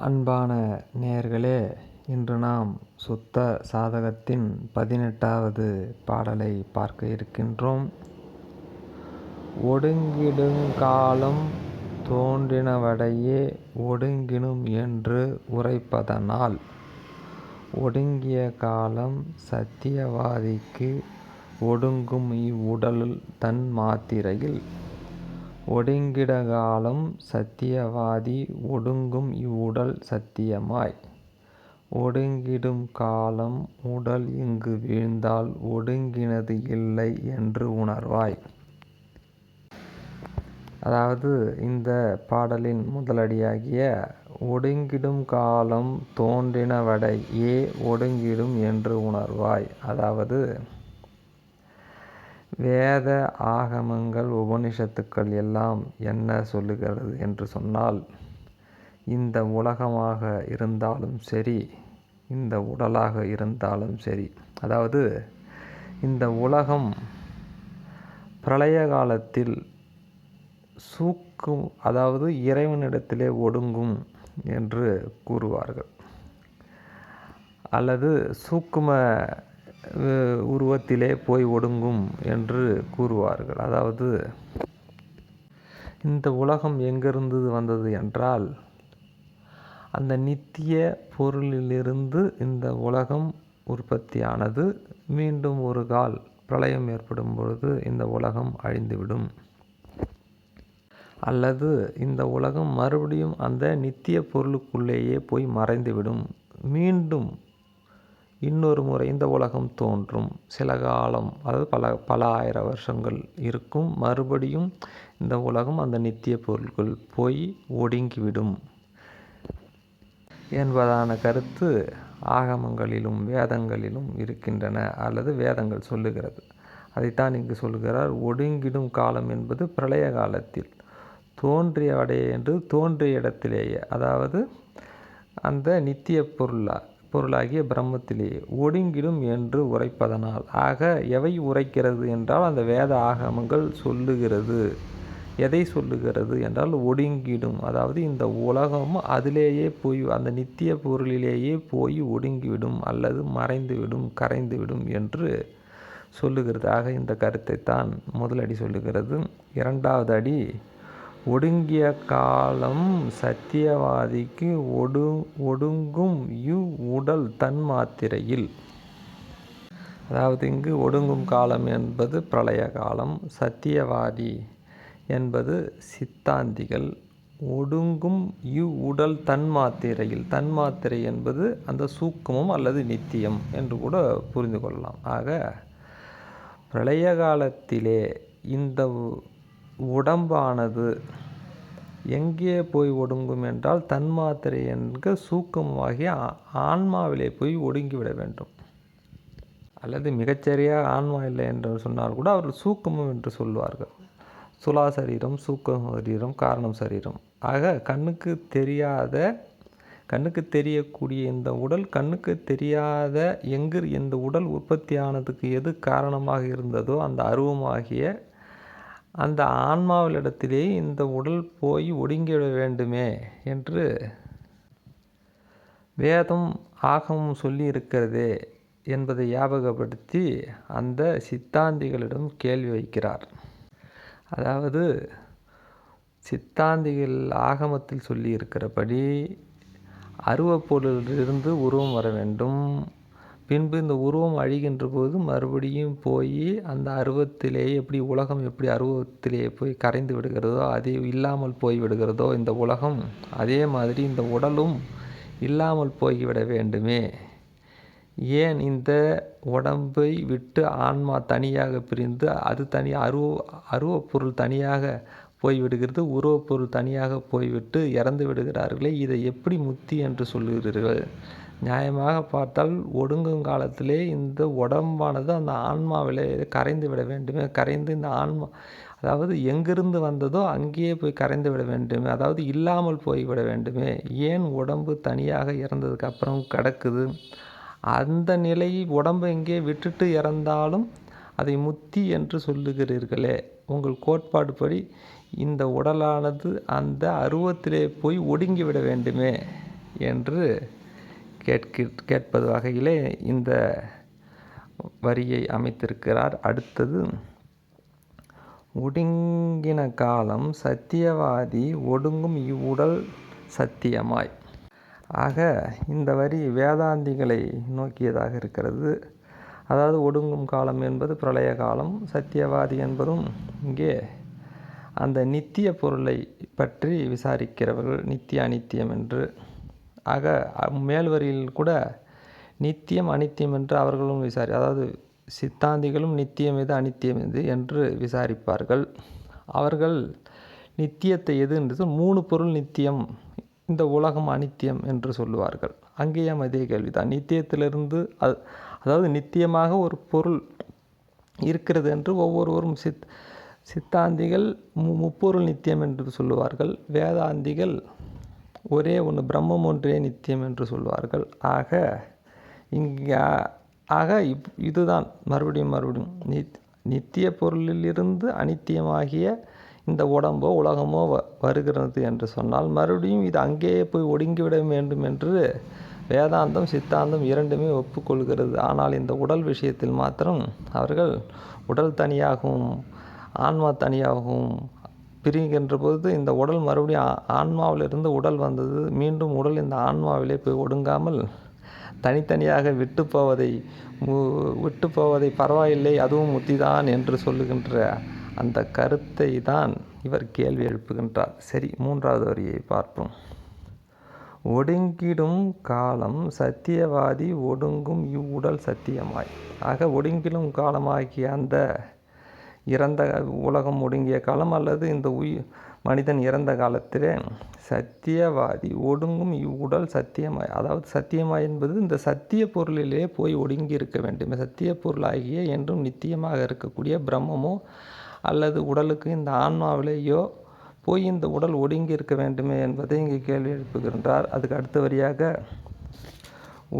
அன்பான நேயர்களே இன்று நாம் சுத்த சாதகத்தின் பதினெட்டாவது பாடலை பார்க்க இருக்கின்றோம். ஒடுங்கிடுங்காலம் தோன்றினவடையே ஒடுங்கினும் என்று உரைப்பதனால் ஒடுங்கிய காலம் சத்தியவாதிக்கு ஒடுங்கும் இவ்வுடல் தன் மாத்திரையில் ஒடுங்கிட காலம் சத்தியவாதி ஒடுங்கும் இவ்வுடல் சத்தியமாய் ஒடுங்கிடும் காலம் உடல் இங்கு வீழ்ந்தால் ஒடுங்கினது இல்லை என்று உணர்வாய். அதாவது இந்த பாடலின் முதலடியாகிய ஒடுங்கிடும் காலம் தோன்றினவடை ஏ ஒடுங்கிடும் என்று உணர்வாய். அதாவது வேத ஆகமங்கள் உபனிஷத்துக்கள் எல்லாம் என்ன சொல்லுகிறது என்று சொன்னால் இந்த உலகமாக இருந்தாலும் சரி இந்த உடலாக இருந்தாலும் சரி அதாவது இந்த உலகம் பிரளய காலத்தில் சூக்கும் அதாவது இறைவனிடத்திலே ஒடுங்கும் என்று கூறுவார்கள். அல்லது சூக்கும உருவத்திலே போய் ஒடுங்கும் என்று கூறுவார்கள். அதாவது இந்த உலகம் எங்கிருந்து வந்தது என்றால் அந்த நித்திய பொருளிலிருந்து இந்த உலகம் உற்பத்தியானது. மீண்டும் ஒரு கால் பிரளயம் ஏற்படும் பொழுது இந்த உலகம் அழிந்துவிடும். அல்லது இந்த உலகம் மறுபடியும் அந்த நித்திய பொருளுக்குள்ளேயே போய் மறைந்துவிடும். மீண்டும் இன்னொரு முறை இந்த உலகம் தோன்றும். சில காலம் அதாவது பல பல ஆயிரம் வருஷங்கள் இருக்கும். மறுபடியும் இந்த உலகம் அந்த நித்திய பொருள்கள் போய் ஒடுங்கிவிடும். என்பதான கருத்து ஆகமங்களிலும் வேதங்களிலும் இருக்கின்றன அல்லது வேதங்கள் சொல்லுகிறது. அதைத்தான் இங்கு சொல்லுகிறார் ஒடுங்கிடும் காலம் என்பது பிரளய காலத்தில். தோன்றிய அடைய என்று தோன்றிய இடத்திலேயே அதாவது அந்த நித்திய பொருளாக பொருளாகிய பிரம்மத்திலே ஒடுங்கிடும் என்று உரைப்பதனால். ஆக எவை உரைக்கிறது என்றால் அந்த வேத ஆகமங்கள் சொல்லுகிறது. எதை சொல்லுகிறது என்றால் ஒடுங்கிடும். அதாவது இந்த உலகம் அதிலேயே போய் அந்த நித்திய பொருளிலேயே போய் ஒடுங்கிவிடும் அல்லது மறைந்துவிடும் கரைந்துவிடும் என்று சொல்லுகிறது. ஆக இந்த கருத்தை தான் முதலடி சொல்லுகிறது. இரண்டாவது அடி ஒடுங்கிய காலம் சத்தியவாதிக்கு ஒடு ஒடுங்கும் யு உடல் தன் மாத்திரையில். அதாவது இங்கு ஒடுங்கும் காலம் என்பது பிரளய காலம் சத்தியவாதி என்பது சித்தாந்திகள். ஒடுங்கும் யு உடல் தன்மாத்திரையில் தன்மாத்திரை என்பது அந்த சூக்கமும் அல்லது நித்தியம் என்று கூட புரிந்து கொள்ளலாம். ஆக பிரளய காலத்திலே இந்த உடம்பானது. எங்கே போய் ஒடுங்கும் என்றால் தன்மாத்திரை என்க சூக்கமாகிய ஆன்மாவிலே போய் ஒடுங்கிவிட வேண்டும். அல்லது மிகச்சரியாக ஆன்மா இல்லை என்று சொன்னால் கூட அவர்கள் சூக்கமும் என்று சொல்வார்கள் சுலா சரீரம் சூக்கம் சரீரம் காரணம் சரீரம். ஆக கண்ணுக்கு தெரியாத கண்ணுக்கு தெரியக்கூடிய இந்த உடல் கண்ணுக்கு தெரியாத எங்கு இந்த உடல் உற்பத்தியானதுக்கு எது காரணமாக இருந்ததோ அந்த அருவமாகிய அந்த ஆன்மாவிலிடத்திலே இந்த உடல் போய் ஒடுங்கிவிட வேண்டுமே என்று வேதம் ஆகமும் சொல்லி இருக்கிறதே என்பதை ஞாபகப்படுத்தி அந்த சித்தாந்திகளிடம் கேள்வி வைக்கிறார். அதாவது சித்தாந்திகள் ஆகமத்தில் சொல்லி இருக்கிறபடி அருவப்பொருளிலிருந்து உருவம் வர வேண்டும். பின்பு இந்த உருவம் அழிகின்ற போது மறுபடியும் போய் அந்த அருவத்திலேயே எப்படி உலகம் எப்படி அருவத்திலேயே போய் கரைந்து விடுகிறதோ அதே இல்லாமல் போய் விடுகிறதோ இந்த உலகம் அதே மாதிரி இந்த உடலும் இல்லாமல் போய்விட வேண்டுமே. ஏன் இந்த உடம்பை விட்டு ஆன்மா தனியாக பிரிந்து அது தனி அருவ அருவப்பொருள் தனியாக போய்விடுகிறது உருவப்பொருள் தனியாக போய்விட்டு இறந்து விடுகிறார்களே இதை எப்படி முத்தி என்று சொல்லுகிறீர்கள்? நியாயமாக பார்த்தால் ஒடுங்கும் காலத்திலே இந்த உடம்பானது அந்த ஆன்மாவிலே கரைந்து விட வேண்டுமே. கரைந்து இந்த ஆன்மா அதாவது எங்கிருந்து வந்ததோ அங்கேயே போய் கரைந்து விட வேண்டுமே. அதாவது இல்லாமல் போய்விட வேண்டுமே. ஏன் உடம்பு தனியாக இறந்ததுக்கு அப்புறம் கிடக்குது? அந்த நிலை உடம்பை எங்கே விட்டுட்டு இறந்தாலும் அதை முத்தி என்று சொல்லுகிறீர்களே. உங்கள் கோட்பாடு படி இந்த உடலானது அந்த அருவத்திலே போய் ஒடுங்கி விட வேண்டுமே என்று கேட்க கேட்பது வகையிலே இந்த வரியை அமைத்திருக்கிறார். அடுத்தது ஒடுங்கின காலம் சத்தியவாதி ஒடுங்கும் இவ்வுடல் சத்தியமாய். ஆக இந்த வரி வேதாந்திகளை நோக்கியதாக இருக்கிறது. அதாவது ஒடுங்கும் காலம் என்பது பிரளய காலம் சத்தியவாதி என்பதும் இங்கே அந்த நித்திய பொருளை பற்றி விசாரிக்கிறவர்கள் நித்திய அனித்தியம் என்று. ஆக மேல்வரியில் கூட நித்தியம் அனித்தியம் என்று அவர்களும் விசாரி அதாவது சித்தாந்திகளும் நித்தியம் எது அனித்தியம் எது என்று விசாரிப்பார்கள். அவர்கள் நித்தியத்தை எது என்று மூணு பொருள் நித்தியம் இந்த உலகம் அனித்தியம் என்று சொல்லுவார்கள். அங்கேயும் அதே கேள்விதான். நித்தியத்திலிருந்து அது அதாவது நித்தியமாக ஒரு பொருள் இருக்கிறது என்று ஒவ்வொருவரும் சித் சித்தாந்திகள் மு முப்பொருள் நித்தியம் என்று சொல்லுவார்கள். வேதாந்திகள் ஒரே ஒன்று பிரம்மம் ஒன்றே நித்தியம் என்று சொல்வார்கள். ஆக இங்கே ஆக இப் இதுதான். மறுபடியும் மறுபடியும். நித் நித்திய பொருளிலிருந்து அனித்தியமாகிய இந்த உடம்போ உலகமோ வ வருகிறது என்று சொன்னால் மறுபடியும் இது அங்கேயே போய் ஒடுங்கிவிட வேண்டும் என்று வேதாந்தம் சித்தாந்தம் இரண்டுமே ஒப்புக்கொள்கிறது. ஆனால் இந்த உடல் விஷயத்தில் மாத்திரம் அவர்கள் உடல் தனியாகவும் ஆன்மா தனியாகவும் பிரிகின்ற பொழுது இந்த உடல் மறுபடியும் ஆன்மாவிலிருந்து உடல் வந்தது. மீண்டும் உடல் இந்த ஆன்மாவிலே போய் ஒடுங்காமல் தனித்தனியாக விட்டு போவதை விட்டு போவதை பரவாயில்லை அதுவும் முத்திதான் என்று சொல்லுகின்ற அந்த கருத்தை தான் இவர் கேள்வி எழுப்புகின்றார். சரி மூன்றாவது வரியை பார்ப்போம். ஒடுங்கிடும் காலம் சத்தியவாதி ஒடுங்கும் இவ்வுடல் சத்தியமாய். ஆக ஒடுங்கிடும் காலமாகிய அந்த இறந்த உலகம் ஒடுங்கிய காலம் அல்லது இந்த உயிர் மனிதன் இறந்த காலத்திலே சத்தியவாதி ஒடுங்கும் இவ்வுடல் சத்தியமாய் அதாவது சத்தியமாய் என்பது இந்த சத்திய பொருளிலே போய் ஒடுங்கி இருக்க வேண்டும். சத்திய பொருளாகிய என்றும் நித்தியமாக இருக்கக்கூடிய பிரம்மமோ அல்லது உடலுக்கு இந்த ஆன்மாவிலேயோ போய் இந்த உடல் ஒடுங்கி இருக்க வேண்டுமே என்பதை இங்கே கேள்வி எழுப்புகின்றார். அதுக்கு அடுத்த வரியாக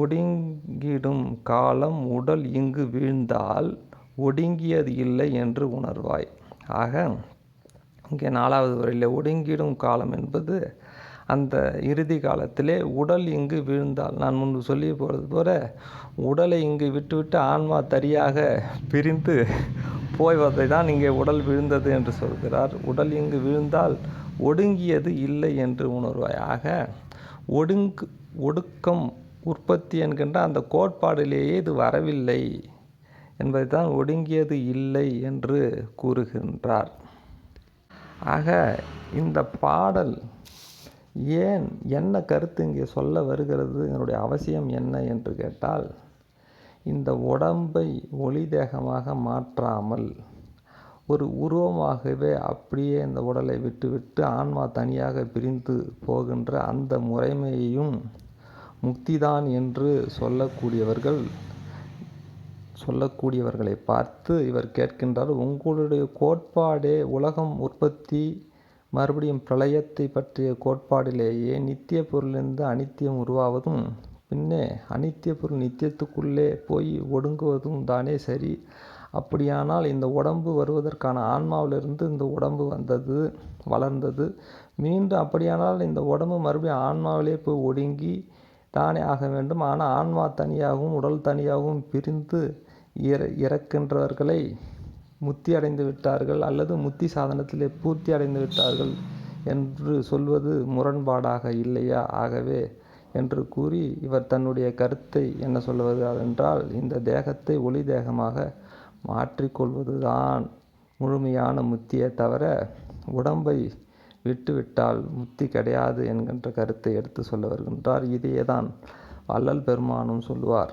ஒடுங்கிடும் காலம் உடல் இங்கு வீழ்ந்தால் ஒடுங்கியது இல்லை என்று உணர்வாய். ஆக இங்கே நாலாவது வரையில் ஒடுங்கிடும் காலம் என்பது அந்த இறுதி காலத்திலே உடல் இங்கு விழுந்தால் நான் முன்பு சொல்லி போகிறது போல உடலை இங்கு விட்டுவிட்டு ஆன்மா தரியாக பிரிந்து போய்வதை தான் இங்கே உடல் விழுந்தது என்று சொல்கிறார். உடல் இங்கு விழுந்தால் ஒடுங்கியது இல்லை என்று உணர்வாய். ஆக ஒடுங்கு ஒடுக்கம் உற்பத்தி என்கின்ற அந்த கோட்பாடிலேயே இது வரவில்லை. என்பதை தான் ஒடுங்கியது இல்லை என்று கூறுகின்றார். ஆக இந்த பாடல் ஏன் என்ன கருத்து இங்கே சொல்ல வருகிறது? என்னுடைய அவசியம் என்ன என்று கேட்டால் இந்த உடம்பை ஒளி தேகமாக மாற்றாமல் ஒரு உருவமாகவே அப்படியே இந்த உடலை விட்டுவிட்டு ஆன்மா தனியாக பிரிந்து போகின்ற அந்த முறைமையையும் முக்திதான் என்று சொல்லக்கூடியவர்கள் சொல்லக்கூடியவர்களை பார்த்து இவர் கேட்கின்றார் உங்களுடைய கோட்பாடே உலகம் உற்பத்தி மறுபடியும் பிரளயத்தை பற்றிய கோட்பாடிலேயே நித்திய பொருளிலிருந்து அனித்தியம் உருவாவதும் பின்னே அனித்திய பொருள் நித்தியத்துக்குள்ளே போய் ஒடுங்குவதும் தானே சரி. அப்படியானால் இந்த உடம்பு வருவதற்கான ஆன்மாவிலிருந்து இந்த உடம்பு வந்தது வளர்ந்தது. மீண்டும் அப்படியானால் இந்த உடம்பு மறுபடியும் ஆன்மாவிலே போய் ஒடுங்கி தானே ஆக வேண்டும். ஆனால் ஆன்மா தனியாகவும் உடல் தனியாகவும் பிரிந்து இற இறக்கின்றவர்களை முத்தி அடைந்து விட்டார்கள் அல்லது முத்தி சாதனத்திலே பூர்த்தி அடைந்து விட்டார்கள் என்று சொல்வது முரண்பாடாக இல்லையா? ஆகவே என்று கூறி இவர் தன்னுடைய கருத்தை என்ன சொல்வது என்றால் இந்த தேகத்தை ஒளி தேகமாக மாற்றிக்கொள்வதுதான் முழுமையான முத்தியை தவிர உடம்பை விட்டுவிட்டால் முத்தி கிடையாது என்கின்ற கருத்தை எடுத்து சொல்ல வருகின்றார். இதையே தான் வள்ளல் பெருமானும் சொல்லுவார்.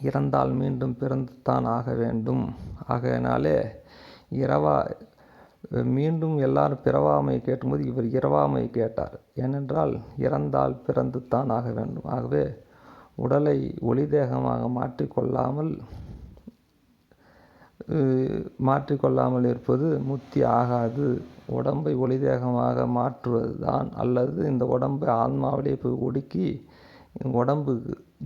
இறந்தால் மீண்டும் பிறந்துத்தான் ஆக வேண்டும். ஆகையினாலே இரவா மீண்டும் எல்லாரும் பிறவாமை கேட்டும்போது இவர் இரவாமை கேட்டார். ஏனென்றால் இறந்தால் பிறந்து தான் ஆக வேண்டும். ஆகவே உடலை ஒளி தேகமாக மாற்றிக்கொள்ளாமல் மாற்றிக்கொள்ளாமல் இருப்பது முத்தி ஆகாது. உடம்பை ஒளி தேகமாக மாற்றுவது தான் அல்லது இந்த உடம்பை ஆன்மாவிலே போய் ஒடுக்கி உடம்பு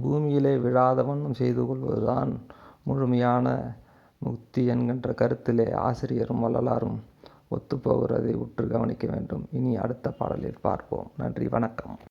பூமியிலே விழாத வண்ணம் செய்து கொள்வதுதான் முழுமையான முக்தி என்கின்ற கருத்திலே ஆசிரியரும் வள்ளலாரும் ஒத்துப்போகிறதை உற்று கவனிக்க வேண்டும். இனி அடுத்த பாடலில் பார்ப்போம். நன்றி வணக்கம்.